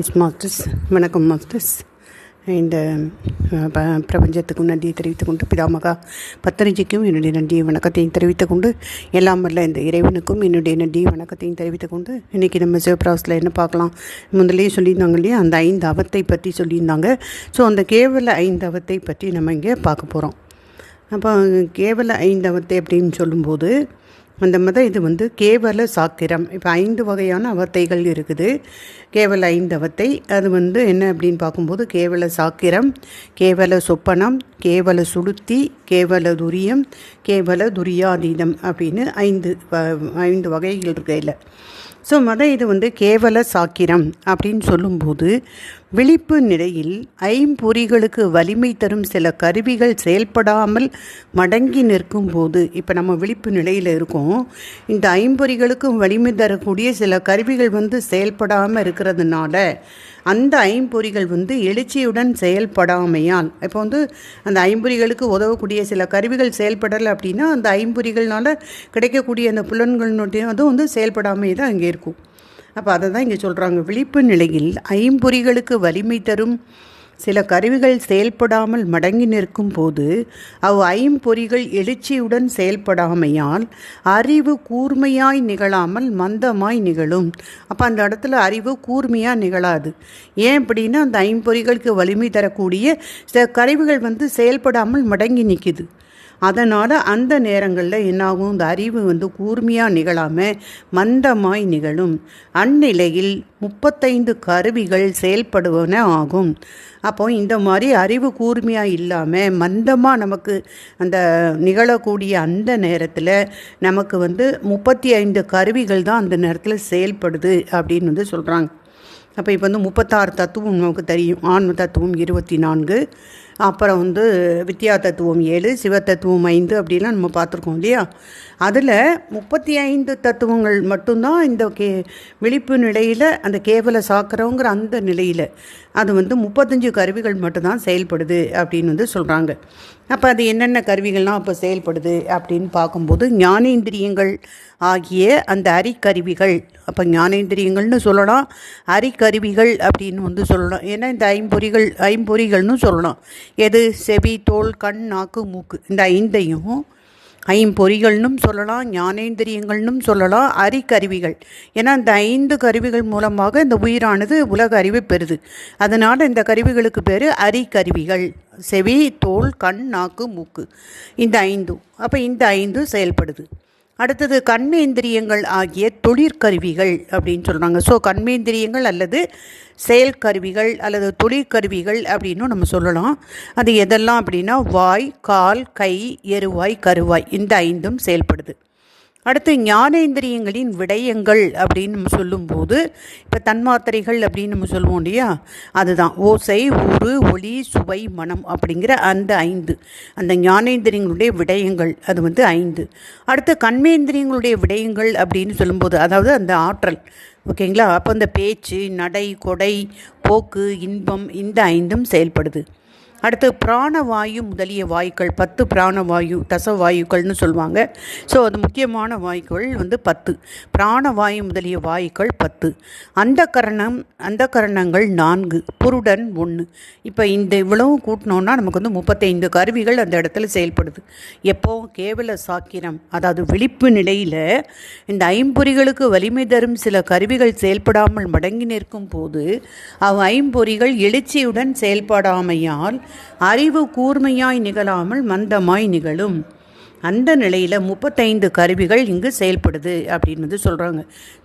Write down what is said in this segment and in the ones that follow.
Is masters வணக்கம் masters இந்த uh, ப பிரபஞ்சத்துக்கும் நன்றியை தெரிவித்துக் கொண்டு பிதாமகா பத்தரஞ்சிக்கும் என்னுடைய நன்றியை வணக்கத்தையும் தெரிவித்துக் கொண்டு எல்லாம் வரல இந்த இறைவனுக்கும் என்னுடைய நன்றியை வணக்கத்தையும் தெரிவித்துக் கொண்டு இன்றைக்கி நம்ம சிவபிராஸில் என்ன பார்க்கலாம்? முதலே சொல்லியிருந்தாங்க இல்லையா? அந்த ஐந்து அவத்தை பற்றி சொல்லியிருந்தாங்க. ஸோ அந்த கேவல ஐந்து அவத்தை பற்றி நம்ம இங்கே பார்க்க போகிறோம் அப்போ கேவல ஐந்தவத்தை அப்படின்னு சொல்லும்போது அந்த மதம் இது வந்து கேவல சாக்கிரம் இப்போ ஐந்து வகையான அவத்தைகள் இருக்குது. கேவல ஐந்து அவத்தை. அது வந்து என்ன அப்படின்னு பார்க்கும்போது கேவல சாக்கிரம் கேவல சொப்பனம் கேவல சுளுத்தி கேவல துரியம் கேவல துரியாதீதம் அப்படின்னு ஐந்து ஐந்து வகைகள் இருக்குது ஸோ மத இது வந்து கேவல சாக்கிரம் அப்படின்னு சொல்லும்போது விழிப்பு நிலையில் ஐம்பொறிகளுக்கு வலிமை தரும் சில கருவிகள் செயல்படாமல் மடங்கி நிற்கும் போது இப்போ நம்ம விழிப்பு நிலையில் இருக்கோம். இந்த ஐம்பொறிகளுக்கும் வலிமை தரக்கூடிய சில கருவிகள் வந்து செயல்படாமல் இருக்கிறதுனால அந்த ஐம்பொறிகள் வந்து எழுச்சியுடன் செயல்படாமையால் இப்போ வந்து அந்த ஐம்பொறிகளுக்கு உதவக்கூடிய சில கருவிகள் செயல்படலை அப்படின்னா அந்த ஐம்பொறிகள்னால் கிடைக்கக்கூடிய அந்த புலன்களினுடைய அதுவும் வந்து செயல்படாமையே தான் அங்கே இருக்கும். அப்போ அதை தான் இங்கே சொல்கிறாங்க விழிப்பு நிலையில் ஐம்பொறிகளுக்கு வலிமை தரும். சில கருவிகள் செயல்படாமல் மடங்கி நிற்கும் போது அவ் ஐம்பொறிகள் எழுச்சியுடன் செயல்படாமையால் அறிவு கூர்மையாய் நிகழாமல் மந்தமாய் நிகழும். அப்போ அந்த இடத்துல அறிவு கூர்மையாக நிகழாது. ஏன் அப்படின்னா அந்த ஐம்பொறிகளுக்கு வலிமை தரக்கூடிய சில கருவிகள் வந்து செயல்படாமல் மடங்கி நிற்கிது அதனால் அந்த நேரங்களில் என்னாகும்? இந்த அறிவு வந்து கூர்மையாக நிகழாமல் மந்தமாய் நிகழும். அந்நிலையில் முப்பத்தைந்து கருவிகள் செயல்படுவன ஆகும். அப்போ இந்த மாதிரி அறிவு கூர்மையாக இல்லாமல் மந்தமாக நமக்கு அந்த நிகழக்கூடிய அந்த நேரத்தில் நமக்கு வந்து முப்பத்தி ஐந்து கருவிகள் தான் அந்த நேரத்தில் செயல்படுது அப்படின்னு வந்து சொல்கிறாங்க அப்போ இப்போ வந்து முப்பத்தாறு தத்துவம் நமக்கு தெரியும். ஆன்ம தத்துவம் இருபத்தி நான்கு. அப்புறம் வந்து வித்யா தத்துவம் ஏழு சிவ தத்துவம் ஐந்து அப்படிலாம் நம்ம பார்த்துருக்கோம் இல்லையா? அதில் முப்பத்தி ஐந்து தத்துவங்கள் மட்டும்தான் இந்த கே விழிப்பு நிலையில் அந்த கேவல சாக்கரங்கிற அந்த நிலையில் அது வந்து முப்பத்தஞ்சு கருவிகள் மட்டும்தான் செயல்படுது அப்படின்னு வந்து சொல்கிறாங்க அப்போ அது என்னென்ன கருவிகள்லாம் அப்போ செயல்படுது அப்படின்னு பார்க்கும்போது ஞானேந்திரியங்கள் ஆகிய அந்த அரிக்கருவிகள் அப்போ ஞானேந்திரியங்கள்னு சொல்லலாம் அரிக்கருவிகள் அப்படின்னு வந்து சொல்லலாம். ஏன்னா இந்த ஐம்பொறிகள் ஐம்பொறிகள்னு சொல்லலாம். எது செவி தோல் கண் நாக்கு மூக்கு. இந்த ஐந்தையும் ஐம்பொறிகள்னும் சொல்லலாம் ஞானேந்திரியங்கள்னும் சொல்லலாம் அரிக்கருவிகள். ஏன்னா இந்த ஐந்து கருவிகள் மூலமாக இந்த உயிரானது உலக அறிவை பெறுது. அதனால் இந்த கருவிகளுக்கு பேர் அரிக்கருவிகள். செவி தோல் கண் நாக்கு மூக்கு. இந்த ஐந்தும். அப்போ இந்த ஐந்து செயல்படுது. அடுத்தது கண்மேந்திரியங்கள் ஆகிய தொழிற்கருவிகள் அப்படின்னு சொல்கிறாங்க ஸோ கண்மேந்திரியங்கள் அல்லது செயல் கருவிகள் அல்லது தொழிற்கருவிகள் அப்படின்னு நம்ம சொல்லலாம். அது எதெல்லாம் அப்படின்னா வாய் கால் கை எருவாய் கருவாய் இந்த ஐந்தும் செயல்படுது. அடுத்து ஞானேந்திரியங்களின் விடயங்கள் அப்படின்னு நம்ம சொல்லும்போது இப்போ தன்மாத்திரைகள் அப்படின்னு நம்ம சொல்லுவோம் இல்லையா? அதுதான். ஓசை ஊறு ஒளி சுவை மனம் அப்படிங்கிற அந்த ஐந்து. அந்த ஞானேந்திரியங்களுடைய விடயங்கள் அது வந்து ஐந்து. அடுத்து கண்மேந்திரியங்களுடைய விடயங்கள் அப்படின்னு சொல்லும்போது அதாவது அந்த ஆற்றல். ஓகேங்களா? அப்போ அந்த பேச்சு நடை கொடை போக்கு இன்பம் இந்த ஐந்தும் செயல்படுது. அடுத்து பிராணவாயு முதலிய வாயுக்கள் பத்து பிராணவாயு தசவாயுக்கள்னு சொல்லுவாங்க. ஸோ அது முக்கியமான வாயுக்கள் வந்து பத்து. பிராணவாயு முதலிய வாயுக்கள் பத்து. அந்த கரணம் அந்த கரணங்கள் நான்கு. புருடன் ஒன்று இப்போ இந்த இவ்வளவும் கூட்டினோன்னா நமக்கு வந்து முப்பத்தைந்து கருவிகள் அந்த இடத்துல செயல்படுது. எப்போவும் கேவல சாக்கிரம். அதாவது விழிப்பு நிலையில் இந்த ஐம்பொறிகளுக்கு வலிமை தரும் சில கருவிகள் செயல்படாமல் மடங்கி நிற்கும் போது அவ் ஐம்பொறிகள் எழுச்சியுடன் செயல்படாமையால் அறிவு கூர்மையாய் நிகழாமல் மந்தமாய் நிகழும். அந்த நிலையில் முப்பத்தைந்து கருவிகள் இங்கு செயல்படுது அப்படின்னு வந்து சொல்கிறாங்க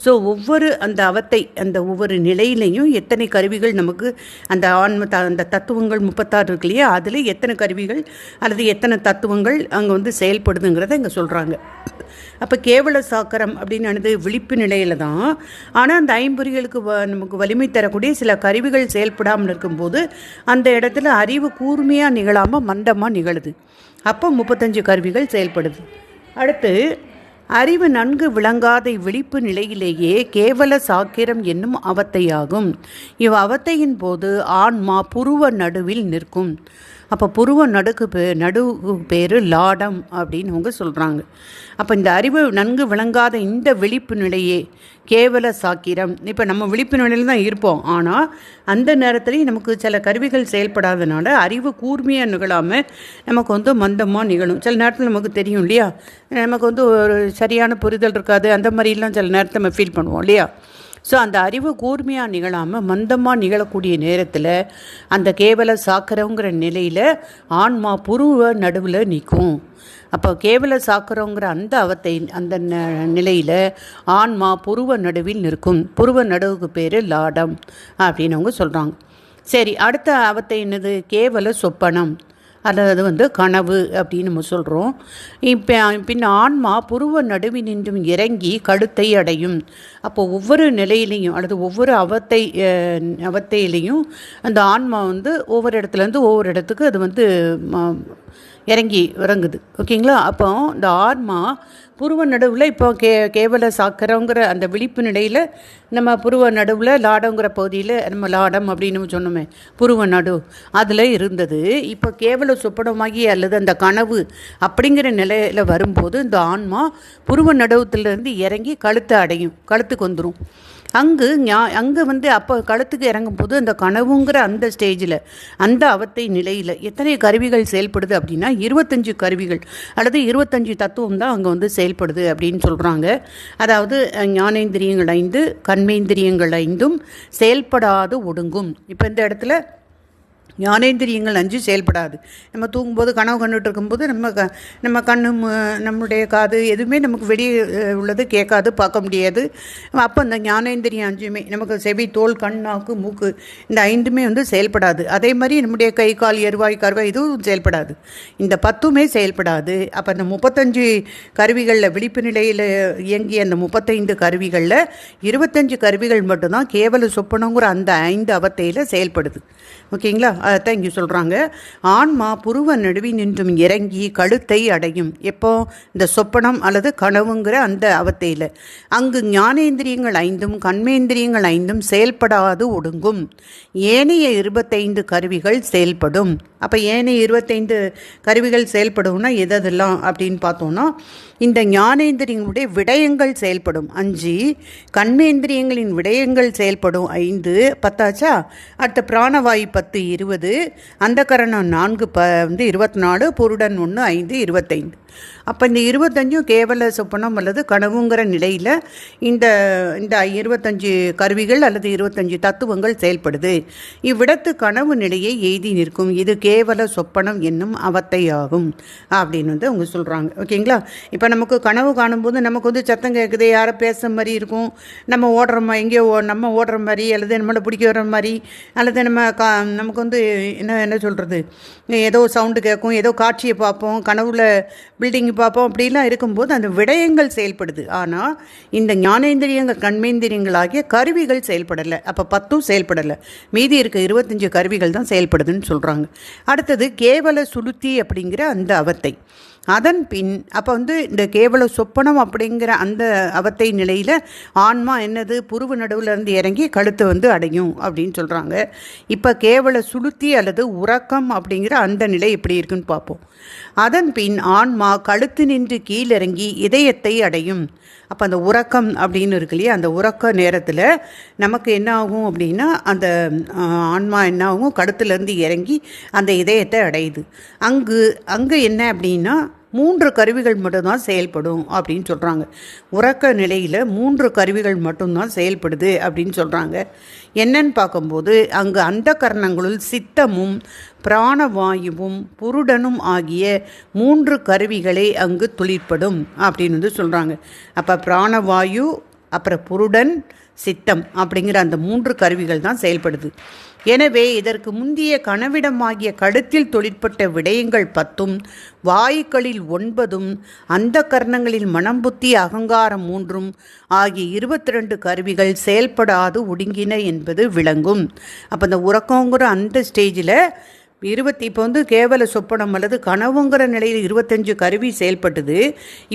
ஸோ ஒவ்வொரு அந்த அவத்தை அந்த ஒவ்வொரு நிலையிலையும் எத்தனை கருவிகள் நமக்கு அந்த ஆன்ம த அந்த தத்துவங்கள் முப்பத்தாறு இருக்கு இல்லையா? அதில் எத்தனை கருவிகள் அல்லது எத்தனை தத்துவங்கள் அங்கே வந்து செயல்படுதுங்கிறத இங்கே சொல்கிறாங்க அப்போ கேவல சாக்கரம் அப்படின்னு விழிப்பு நிலையில் தான். ஆனால் அந்த ஐம்பொறிகளுக்கு வ நமக்கு வலிமை தரக்கூடிய சில கருவிகள் செயல்படாமல் இருக்கும்போது அந்த இடத்துல அறிவு கூர்மையாக நிகழாமல் மந்தமாக நிகழுது. அப்போ முப்பத்தஞ்சு கருவிகள் செயல்படுது. அடுத்து அறிவு நன்கு விளங்காத விழிப்பு நிலையிலேயே கேவல சாக்கிரம் என்னும் அவத்தையாகும். இவ் அவத்தையின் போது ஆன்மா புருவ நடுவில் நிற்கும். அப்போ புருவ நடுக்கு பே நடுவு பேர் லாடம் அப்படின்னு அவங்க சொல்கிறாங்க அப்போ இந்த அறிவு நன்கு விளங்காத இந்த விழிப்பு நிலையே கேவல சாக்கிரம். இப்போ நம்ம விழிப்பு நிலையில் தான் இருப்போம். ஆனால் அந்த நேரத்துலேயும் நமக்கு சில கருவிகள் செயல்படாதனால அறிவு கூர்மையாக நிகழாமல் நமக்கு வந்து மந்தமாக நிகழும். சில நேரத்தில் நமக்கு தெரியும் இல்லையா? நமக்கு வந்து ஒரு சரியான புரிதல் இருக்காது. அந்த மாதிரிலாம் சில நேரத்தை நம்ம ஃபீல் பண்ணுவோம் இல்லையா? ஸோ அந்த அறிவு கூர்மையாக நிகழாமல் மந்தமாக நிகழக்கூடிய நேரத்தில் அந்த கேவல சாக்கரங்கிற நிலையில் ஆன்மா புருவ நடுவில் நிற்கும் அப்போ கேவல சாக்கரங்கிற அந்த அவத்தை அந்த நிலையில் ஆன்மா புருவ நடுவில் நிற்கும். புருவ நடுவுக்கு பேர் லாடம் அப்படின்னு அவங்க சொல்கிறாங்க சரி அடுத்த அவத்தை என்னது? கேவல சொப்பனம். அல்லது வந்து கனவு அப்படின்னு நம்ம சொல்கிறோம் இப்போ பின் ஆன்மா புருவ நடுவினின்றும் இறங்கி கழுத்தை அடையும். அப்போ ஒவ்வொரு நிலையிலையும் அல்லது ஒவ்வொரு அவத்தை அவத்தையிலையும் அந்த ஆன்மா வந்து ஒவ்வொரு இடத்துலேருந்து ஒவ்வொரு இடத்துக்கு அது வந்து இறங்கி இறங்குது. ஓகேங்களா? அப்போ இந்த ஆன்மா புருவ நடுவில் இப்போ கே கேவல சாக்கரங்கிற அந்த விழிப்பு நிலையில் நம்ம புருவ நடுவில் லாடங்கிற பகுதியில் நம்ம லாடம் அப்படின்னு சொன்னோமே புருவ நடு. அதில் இருந்தது. இப்போ கேவல சொப்பனமாகி அல்லது அந்த கனவு அப்படிங்கிற நிலையில் வரும்போது இந்த ஆன்மா புருவ நடுவத்திலேருந்து இறங்கி கழுத்தை அடையும் கழுத்துக்கு வந்துடும் அங்கு ஞா அங்கே வந்து அப்போ களத்துக்கு இறங்கும்போது அந்த கனவுங்கிற அந்த ஸ்டேஜில் அந்த அவத்தை நிலையில் எத்தனை கருவிகள் செயல்படுது அப்படின்னா இருபத்தஞ்சு கருவிகள் அல்லது இருபத்தஞ்சு தத்துவம் தான் அங்கே வந்து செயல்படுது அப்படின்னு சொல்கிறாங்க அதாவது ஞானேந்திரியங்கள் ஐந்து கண்மேந்திரியங்கள் ஐந்தும் செயல்படாது ஒடுங்கும். இப்போ இந்த இடத்துல ஞானேந்திரியங்கள் அஞ்சு செயல்படாது. நம்ம தூங்கும்போது கனவு கண்டுட்டு இருக்கும்போது நம்ம க நம்ம கண்ணு நம்மளுடைய காது எதுவுமே நமக்கு வெளியே உள்ளது கேட்காது பார்க்க முடியாது. அப்போ அந்த ஞானேந்திரியம் அஞ்சுமே நமக்கு செவி தோல் கண் நாக்கு மூக்கு இந்த ஐந்துமே வந்து செயல்படாது. அதே மாதிரி நம்முடைய கை கால் எருவாய் கருவாய் இதுவும் செயல்படாது. இந்த பத்துமே செயல்படாது. அப்போ அந்த முப்பத்தஞ்சு கருவிகளில் விழிப்பு நிலையில் இயங்கிய அந்த முப்பத்தைந்து கருவிகளில் இருபத்தஞ்சு கருவிகள் மட்டும்தான் கேவல சொப்பனங்கிற அந்த ஐந்து அவத்தையில் செயல்படுது. ஓகேங்களா? அதைத்தான் இங்கே சொல்கிறாங்க ஆன்மா புருவ நடுவி நின்றும் இறங்கி கழுத்தை அடையும். எப்போ? இந்த சொப்பனம் அல்லது கனவுங்கிற அந்த அவத்தையில். அங்கு ஞானேந்திரியங்கள் ஐந்தும் கண்மேந்திரியங்கள் ஐந்தும் செயல்படாது ஒடுங்கும். ஏனைய இருபத்தைந்து கருவிகள் செயல்படும். அப்போ ஏனைய இருபத்தைந்து கருவிகள் செயல்படும்னா எதெல்லாம் அப்படின்னு பார்த்தோன்னா இந்த ஞானேந்திரியங்களுடைய விடயங்கள் செயல்படும். அஞ்சு கண்மேந்திரியங்களின் விடயங்கள் செயல்படும். ஐந்து பத்தாச்சா? அடுத்த பிராணவாயு பத்து இருபது அந்த கரணம் நான்கு ப வந்து இருபத்தி நாலு பொருடன் ஒன்று ஐந்து இருபத்தைந்து. அப்போ இந்த இருபத்தஞ்சும் கேவல சொப்பனம் அல்லது கனவுங்கிற நிலையில் இந்த இந்த இருபத்தஞ்சு கருவிகள் அல்லது இருபத்தஞ்சு தத்துவங்கள் செயல்படுது. இவ்விடத்து கனவு நிலையை எய்தி நிற்கும். இது கேவல சொப்பனம் என்னும் அவத்தையாகும் அப்படின்னு வந்து அவங்க சொல்கிறாங்க ஓகேங்களா? இப்போ நமக்கு கனவு காணும்போது நமக்கு வந்து சத்தம் கேட்குது யாரை பேசுகிற மாதிரி இருக்கும். நம்ம ஓடுற மாதிரி எங்கேயோ நம்ம ஓடுற மாதிரி அல்லது நம்மளை பிடிக்க வர மாதிரி அல்லது நம்ம கா நமக்கு வந்து என்ன என்ன சொல்கிறது ஏதோ சவுண்டு கேட்கும் ஏதோ காட்சியை பார்ப்போம் கனவுல பில்டிங் பார்ப்போம் அப்படிலாம் இருக்கும்போது அந்த விடயங்கள் செயல்படுது. ஆனால் இந்த ஞானேந்திரியங்கள் கண்மேந்திரியங்களாகிய கருவிகள் செயல்படலை. அப்போ பத்தும் செயல்படலை. மீதி இருக்க இருபத்தஞ்சு கருவிகள் தான் செயல்படுதுன்னு சொல்கிறாங்க அடுத்தது கேவல சுளுத்தி அப்படிங்கிற அந்த அவத்தை. அதன் பின் அப்போ வந்து இந்த கேவல சொப்பனம் அப்படிங்கிற அந்த அவத்தை நிலையில் ஆன்மா என்னது? புருவு நடுவில் இருந்து இறங்கி கழுத்தை வந்து அடையும் அப்படின்னு சொல்கிறாங்க இப்போ கேவல சுளுத்தி அல்லது உறக்கம் அப்படிங்கிற அந்த நிலை எப்படி இருக்குன்னு பார்ப்போம். அதன் பின் ஆன்மா கழுத்து நின்று கீழிறங்கி இதயத்தை அடையும். அப்போ அந்த உறக்கம் அப்படின்னு இருக்கு இல்லையா? அந்த உறக்க நேரத்தில் நமக்கு என்ன ஆகும் அப்படின்னா அந்த ஆன்மா என்ன ஆகும்? கழுத்துலேருந்து இறங்கி அந்த இதயத்தை அடையுது. அங்கு அங்கே என்ன அப்படின்னா மூன்று கருவிகள் மட்டும்தான் செயல்படும் அப்படின்னு சொல்கிறாங்க உறக்க நிலையில் மூன்று கருவிகள் மட்டும்தான் செயல்படுது அப்படின்னு சொல்கிறாங்க என்னன்னு பார்க்கும்போது அங்கு அந்த கரணங்களுள் சித்தமும் பிராணவாயுவும் புருடனும் ஆகிய மூன்று கருவிகளே அங்கு துளிர்ப்படும் அப்படின்னு வந்து சொல்கிறாங்க அப்போ பிராணவாயு அப்புறம் புருடன் சித்தம் அப்படிங்கிற அந்த மூன்று கருவிகள் தான் செயல்படுது. எனவே இதற்கு முந்திய கனவிடமாகிய கழுத்தில் தொழிற்பட்ட விடயங்கள் பத்தும் வாயுக்களில் ஒன்பதும் அந்த கர்ணங்களில் மனம் புத்தி அகங்காரம் மூன்றும் ஆகிய இருபத்தி ரெண்டு கருவிகள் செயல்படாது ஒடுங்கின என்பது விளங்கும். அப்போ இந்த உறக்கங்கிற அந்த ஸ்டேஜில் இருபத்தி இப்போ வந்து கேவல சொப்பனம் அல்லது கனவுங்கிற நிலையில் இருபத்தஞ்சு கருவி செயல்பட்டுது.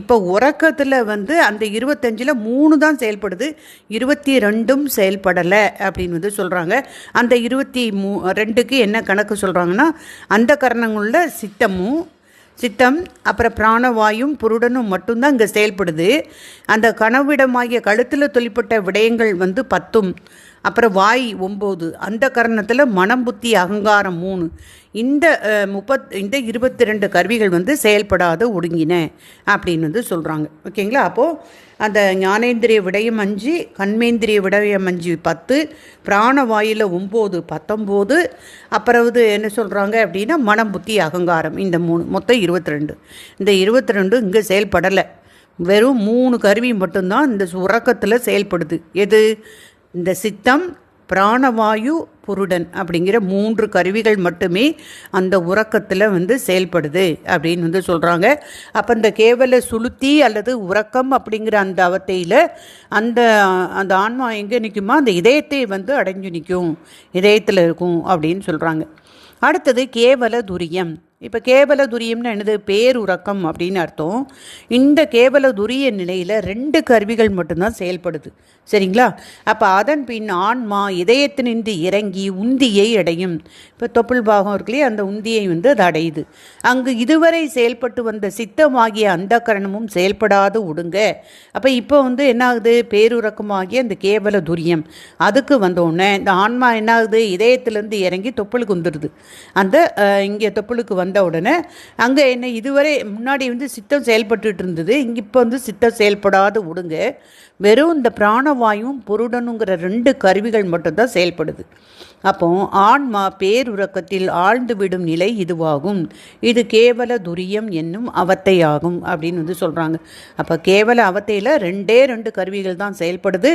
இப்போ உறக்கத்தில் வந்து அந்த இருபத்தஞ்சில் மூணு தான் செயல்படுது இருபத்தி ரெண்டும் செயல்படலை அப்படின்னு வந்து சொல்கிறாங்க அந்த இருபத்தி மூ ரெண்டுக்கு என்ன கணக்கு சொல்கிறாங்கன்னா அந்த கரணங்களில் சித்தமும் சித்தம் அப்புறம் பிராணவாயும் புருடனும் மட்டும்தான் இங்கே செயல்படுது. அந்த கனவிடமாகிய கழுத்தில் தொழிற்பட்ட விடயங்கள் வந்து பத்தும். அப்புறம் வாய் ஒம்பது. அந்த கரணத்தில் மனம் புத்தி அகங்காரம் மூணு. இந்த முப்பத் இந்த இருபத்தி ரெண்டு கருவிகள் வந்து செயல்படாத ஒடுங்கின அப்படின்னு வந்து சொல்கிறாங்க ஓகேங்களா? அப்போது அந்த ஞானேந்திரிய விடயம் அஞ்சு கண்மேந்திரிய விடயம் அஞ்சு பத்து பிராணவாயில் ஒம்பது பத்தொம்போது. அப்புறம் வந்து என்ன சொல்கிறாங்க அப்படின்னா மனம் புத்தி அகங்காரம் இந்த மூணு. மொத்தம் இருபத்தி ரெண்டு இந்த இருபத்தி ரெண்டு இங்கே செயல்படலை. வெறும் மூணு கருவி மட்டும்தான் இந்த உறக்கத்தில் செயல்படுது. எது? இந்த சித்தம் பிராணவாயு புருடன் அப்படிங்கிற மூன்று கருவிகள் மட்டுமே அந்த உறக்கத்தில் வந்து செயல்படுது அப்படின்னு வந்து சொல்கிறாங்க அப்போ இந்த கேவல சுளுத்தி அல்லது உறக்கம் அப்படிங்கிற அந்த அவத்தையில் அந்த அந்த ஆன்மா எங்கே நிற்குமோ அந்த இதயத்தை வந்து அடைஞ்சு நிற்கும் இதயத்தில் இருக்கும் அப்படின்னு சொல்கிறாங்க அடுத்தது கேவல துரியம். இப்போ கேவல துரியம்னு என்னது? பேருறக்கம் அப்படின்னு அர்த்தம். இந்த கேவல துரிய நிலையில் ரெண்டு கருவிகள் மட்டும்தான் செயல்படுது. சரிங்களா? அப்போ அதன் பின் ஆன்மா இதயத்தினின்று இறங்கி உந்தியை அடையும். இப்போ தொப்புள் பாகம் இருக்குல்லையே அந்த உந்தியை வந்து அது அடையுது. அங்கு இதுவரை செயல்பட்டு வந்த சித்தமாகிய அந்த கரணமும் செயல்படாது விடுங்க அப்போ இப்போ வந்து என்ன ஆகுது பேருறக்கமாகிய அந்த கேவல துரியம். அதுக்கு வந்தோடனே இந்த ஆன்மா என்ன ஆகுது இதயத்திலேருந்து இறங்கி தொப்புளுக்கு வந்துடுது அந்த இங்கே தொப்புளுக்கு வந்த உடனே அங்கே என்ன இதுவரை முன்னாடி வந்து சித்தம் செயல்பட்டுட்டு இருந்தது. இங்கே இப்போ வந்து சித்தம் செயல்படாது விடுங்க வெறும் இந்த பிராணவாயும் புருடனுங்கிற ரெண்டு கருவிகள் மட்டும்தான் செயல்படுது. அப்போ ஆன்மா பேருறக்கத்தில் ஆழ்ந்து விடும் நிலை இதுவாகும். இது கேவல துரியம் என்னும் அவத்தையாகும் அப்படின்னு வந்து சொல்கிறாங்க அப்போ கேவல அவத்தையில் ரெண்டே ரெண்டு கருவிகள் தான் செயல்படுது.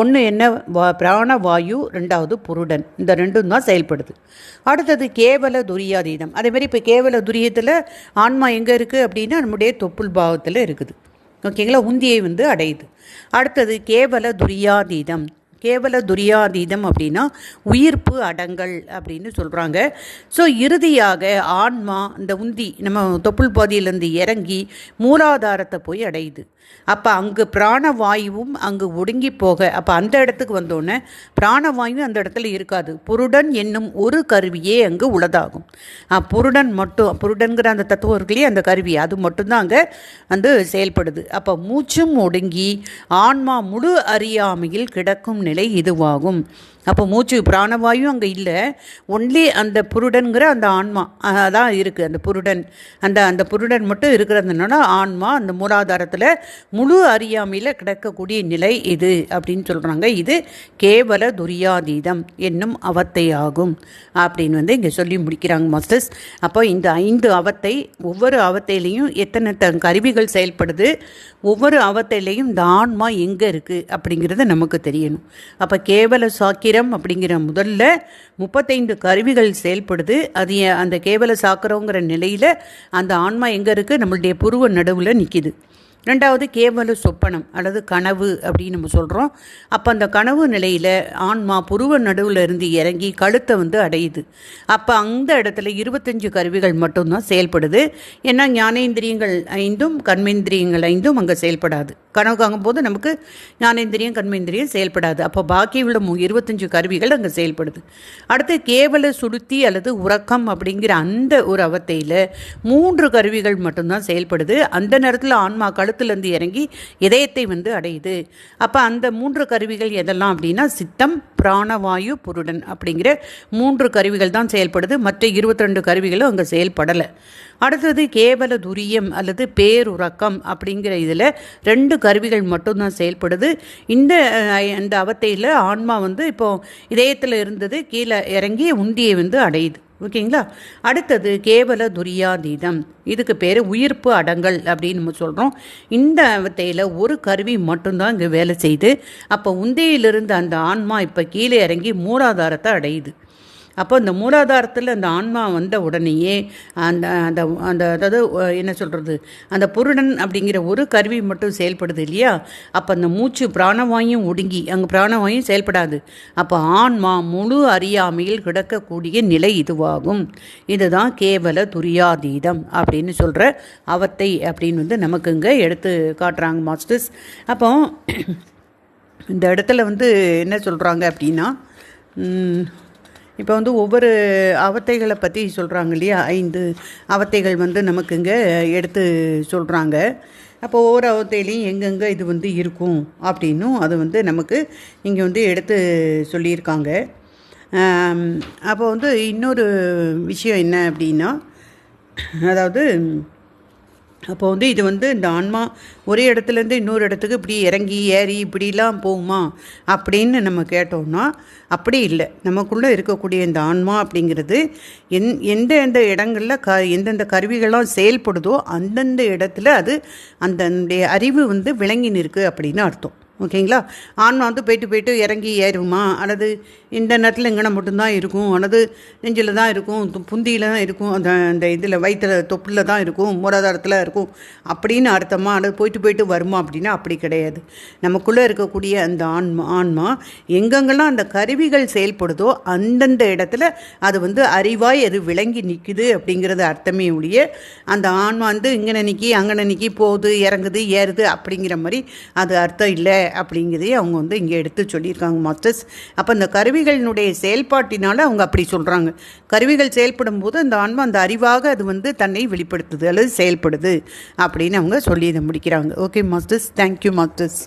ஒன்று என்ன? வா பிராணவாயு ரெண்டாவது புருடன். இந்த ரெண்டும் தான் செயல்படுது. அடுத்தது கேவல துரியாதீதம் அதேமாதிரி இப்போ கேவல துரியத்தில் ஆன்மா எங்கே இருக்குது அப்படின்னா நம்முடைய தொப்புள் பாவத்தில் இருக்குது. ஓகேங்களா? உந்தியை வந்து அடையுது. அடுத்தது கேவல துரியாதீதம். கேவல துரியாதீதம் அப்படின்னா உயிர்ப்பு அடங்கல் அப்படின்னு சொல்கிறாங்க ஸோ இறுதியாக ஆன்மா இந்த உந்தி நம்ம தொப்புள் பாதியிலேருந்து இறங்கி மூலாதாரத்தை போய் அடையுது. அப்போ அங்கு பிராணவாயுவும் அங்கு ஒடுங்கி போக அப்போ அந்த இடத்துக்கு வந்தோடனே பிராணவாயு அந்த இடத்துல இருக்காது. புருடன் என்னும் ஒரு கருவியே அங்கு உள்ளதாகும். புருடன் மட்டும் புருடன்கிற அந்த தத்துவம் இருக்குல்லையே அந்த கருவி அது மட்டும்தான் அங்கே வந்து செயல்படுது. அப்போ மூச்சும் ஒடுங்கி ஆன்மா முழு அறியாமையில் கிடக்கும் நிலை இதுவாகும். அப்போ மூச்சு பிராணவாயும் அங்கே இல்லை. ஒன்லி அந்த புருடன்கிற அந்த ஆன்மா அதான் இருக்குது அந்த புருடன் அந்த அந்த புருடன் மட்டும் இருக்கிறதுனால ஆன்மா. அந்த மூலாதாரத்தில் முழு அறியாமையில் கிடக்கக்கூடிய நிலை இது அப்படின்னு சொல்கிறாங்க இது கேவல துரியாதீதம் என்னும் அவத்தை ஆகும் அப்படின்னு வந்து இங்கே சொல்லி முடிக்கிறாங்க மாஸ்டர்ஸ். அப்போ இந்த ஐந்து அவத்தை ஒவ்வொரு அவத்தையிலையும் எத்தனை த கருவிகள் செயல்படுது? ஒவ்வொரு அவத்தையிலையும் இந்த ஆன்மா எங்கே இருக்குது அப்படிங்கிறது நமக்கு தெரியணும். அப்போ கேவல சாக்கிர சாக்கிரம் அப்படிங்கிற முதல்ல முப்பத்தைந்து கருவிகள் செயல்படுது. அது அந்த கேவல சாக்கரங்கிற நிலையில் அந்த ஆன்மா எங்கே இருக்குது நம்மளுடைய புருவ நடுவில் நிற்கிது ரெண்டாவது கேவல சொப்பனம் அல்லது கனவு அப்படின்னு நம்ம சொல்கிறோம் அப்போ அந்த கனவு நிலையில் ஆன்மா புருவ நடுவில் இருந்து இறங்கி கழுத்தை வந்து அடையுது. அப்போ அந்த இடத்துல இருபத்தஞ்சு கருவிகள் மட்டும்தான் செயல்படுது. ஏன்னா ஞானேந்திரியங்கள் ஐந்தும் கர்மேந்திரியங்கள் ஐந்தும் அங்கே செயல்படாது. கனவு காங்கும்போது நமக்கு ஞானேந்திரியம் கண்மேந்திரியம் செயல்படாது. அப்போ பாக்கி உள்ள இருபத்தஞ்சு கருவிகள் அங்கே செயல்படுது. அடுத்து கேவல சுடுத்தி அல்லது உறக்கம் அப்படிங்கிற அந்த ஒரு அவத்தையில் மூன்று கருவிகள் மட்டும்தான் செயல்படுது. அந்த நேரத்தில் ஆன்மா கழுத்துலேருந்து இறங்கி இதயத்தை வந்து அடையுது. அப்போ அந்த மூன்று கருவிகள் எதெல்லாம் அப்படின்னா சித்தம் பிராணவாயு புருடன் அப்படிங்கிற மூன்று கருவிகள் தான் செயல்படுது. மற்ற இருபத்தி ரெண்டு கருவிகளும் அங்கே செயல்படலை. அடுத்தது கேவல துரியம் அல்லது பேருறக்கம் அப்படிங்கிற இதில் ரெண்டு கருவிகள் மட்டும்தான் செயல்படுது. இந்த அந்த அவத்தையில் ஆன்மா வந்து இப்போது இதயத்தில் இருந்தது கீழே இறங்கி உந்தியை வந்து அடையுது. ஓகேங்களா? அடுத்தது கேவல துரியாதீதம். இதுக்கு பேர் உயிர்ப்பு அடங்கல் அப்படின்னு நம்ம சொல்கிறோம் இந்த அவத்தையில் ஒரு கருவி மட்டும்தான் இங்கே வேலை செய்யுது அப்போ உந்தையிலிருந்து அந்த ஆன்மா இப்போ கீழே இறங்கி மூலாதாரத்தை அடையுது. அப்போ இந்த மூலாதாரத்தில் அந்த ஆன்மா வந்த உடனேயே அந்த அந்த அந்த அதாவது என்ன சொல்கிறது அந்த புருடன் அப்படிங்கிற ஒரு கருவி மட்டும் செயல்படுது இல்லையா? அப்போ அந்த மூச்சு பிராணவாயும் ஒடுங்கி அங்கே பிராணவாயும் செயல்படாது. அப்போ ஆன்மா முழு அறியாமையில் கிடக்கக்கூடிய நிலை இதுவாகும். இதுதான் கேவல துரியாதீதம் அப்படின்னு சொல்கிற அவத்தை அப்படின்னு வந்து நமக்கு இங்கே எடுத்து காட்டுறாங்க மாஸ்டர்ஸ். அப்போ இந்த இடத்துல வந்து என்ன சொல்கிறாங்க அப்படின்னா இப்போ வந்து ஒவ்வொரு அவத்தைகளை பற்றி சொல்கிறாங்க இல்லையா? ஐந்து அவத்தைகள் வந்து நமக்கு இங்கே எடுத்து சொல்கிறாங்க அப்போ ஒவ்வொரு அவத்தையிலையும் எங்கெங்கே இது வந்து இருக்கும் அப்படின்னும் அது வந்து நமக்கு இங்கே வந்து எடுத்து சொல்லியிருக்காங்க. அப்போ வந்து இன்னொரு விஷயம் என்ன அப்படின்னா அதாவது அப்போ வந்து இது வந்து இந்த ஆன்மா ஒரே இடத்துலேருந்து இன்னொரு இடத்துக்கு இப்படி இறங்கி ஏறி இப்படிலாம் போகுமா அப்படின்னு நம்ம கேட்டோம்னா அப்படி இல்லை. நமக்குள்ளே இருக்கக்கூடிய இந்த ஆன்மா அப்படிங்கிறது எந் எந்த எந்த இடங்களில் க எந்தெந்த கருவிகள்லாம் செயல்படுதோ அந்தந்த இடத்துல அது அந்த அறிவு வந்து விளங்கி நிற்கு அப்படின்னு அர்த்தம். ஓகேங்களா? ஆன்மா வந்து போயிட்டு போயிட்டு இறங்கி ஏறுமா? அல்லது இந்த நேரத்தில் எங்கே மட்டும்தான் இருக்கும். அல்லது நெஞ்சில் தான் இருக்கும். து- புந்தியில் தான் இருக்கும். அந்த அந்த இதில் வயிற்றில் தொப்புளில் தான் இருக்கும். மூலாதாரத்தில் இருக்கும். அப்படின்னு அர்த்தமா? அல்லது போயிட்டு போயிட்டு வருமா அப்படின்னா அப்படி கிடையாது. நமக்குள்ளே இருக்கக்கூடிய அந்த ஆன்மா ஆன்மா எங்கெங்கெல்லாம் அந்த கருவிகள் செயல்படுதோ அந்தந்த இடத்துல அது வந்து அறிவாய் அது விளங்கி நிற்குது அப்படிங்கிறது அர்த்தமே ஒழிய அந்த ஆன்மா வந்து இங்கே நினைக்கி அங்கே நினைக்கி போகுது இறங்குது ஏறுது அப்படிங்கிற மாதிரி அது அர்த்தம் இல்லை. அப்படிங்கிறதே அவங்க வந்து இங்கே எடுத்து சொல்லியிருக்காங்க. மாஸ்டர்ஸ் அப்போ அந்த கருவிகளினுடைய செயல்பாட்டினால அவங்க அப்படி சொல்கிறாங்க கருவிகள் செயல்படும் போது அந்த ஆன்மா அந்த அறிவாக அது வந்து தன்னை வெளிப்படுத்துது அல்லது செயல்படுது அப்படின்னு அவங்க சொல்லி இதை முடிக்கிறாங்க ஓகே மாஸ்டர்ஸ் தேங்க்யூ மாஸ்டர்ஸ்